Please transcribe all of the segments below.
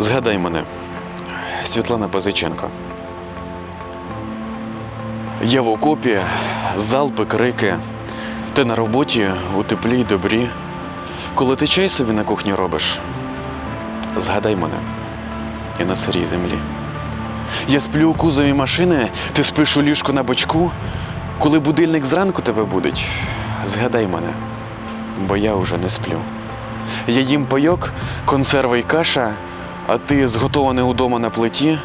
Згадай мене, Світлана Пазиченко. Я в окопі, залпи, крики. Ти на роботі у теплі й добрі. Коли ти чай собі на кухні робиш, згадай мене і на сирій землі. Я сплю у кузові машини, ти спиш у ліжку на бочку. Коли будильник зранку тебе будить, згадай мене, бо я уже не сплю. Я їм пайок, консерва й каша, а ти зготований удома на плиті.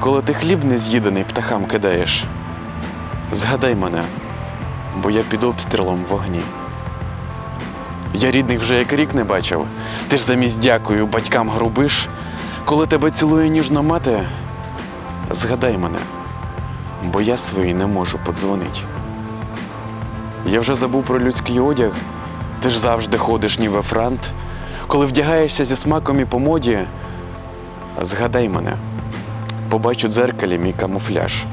Коли ти хліб не з'їдений птахам кидаєш, згадай мене, бо я під обстрілом вогні. Я рідних вже як рік не бачив, ти ж замість дякую батькам грубиш. Коли тебе цілує ніжно мати, згадай мене, бо я своїй не можу подзвонити. Я вже забув про людський одяг, ти ж завжди ходиш ніби франт. Коли вдягаєшся зі смаком і по моді, згадай мене, побачу дзеркалі мій камуфляж.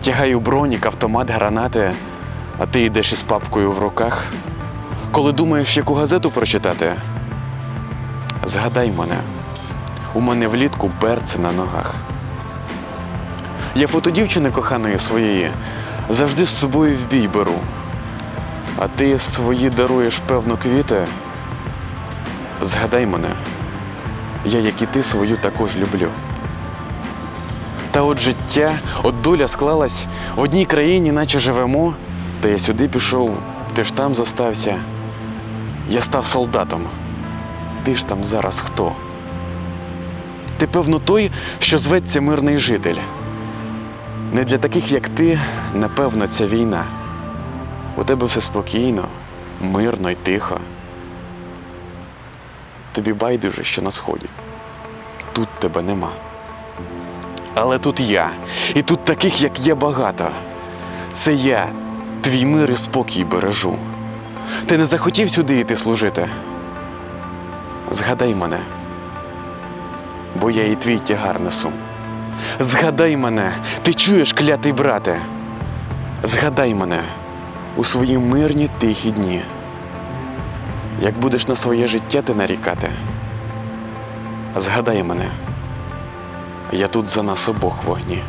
Тягаю бронік, автомат, гранати, а ти йдеш із папкою в руках. Коли думаєш, яку газету прочитати, згадай мене, у мене влітку берці на ногах. Я фото дівчини коханої своєї завжди з собою в бій беру. А ти свої даруєш певно квіти. Згадай мене, я, як і ти, свою також люблю. Та от життя, от доля склалась в одній країні, наче живемо, та я сюди пішов, ти ж там зостався. Я став солдатом. Ти ж там зараз хто? Ти, певно, той, що зветься мирний житель. Не для таких, як ти, напевно, ця війна. У тебе все спокійно, мирно й тихо. Тобі байдуже, що на сході. Тут тебе нема. Але тут я, і тут таких, як є, багато. Це я, твій мир і спокій бережу. Ти не захотів сюди йти служити. Згадай мене, бо я і твій тягар несу. Згадай мене, ти чуєш, клятий брате. Згадай мене у свої мирні тихі дні. Як будеш на своє життя ти нарікати. Згадай мене, я тут за нас обох вогні.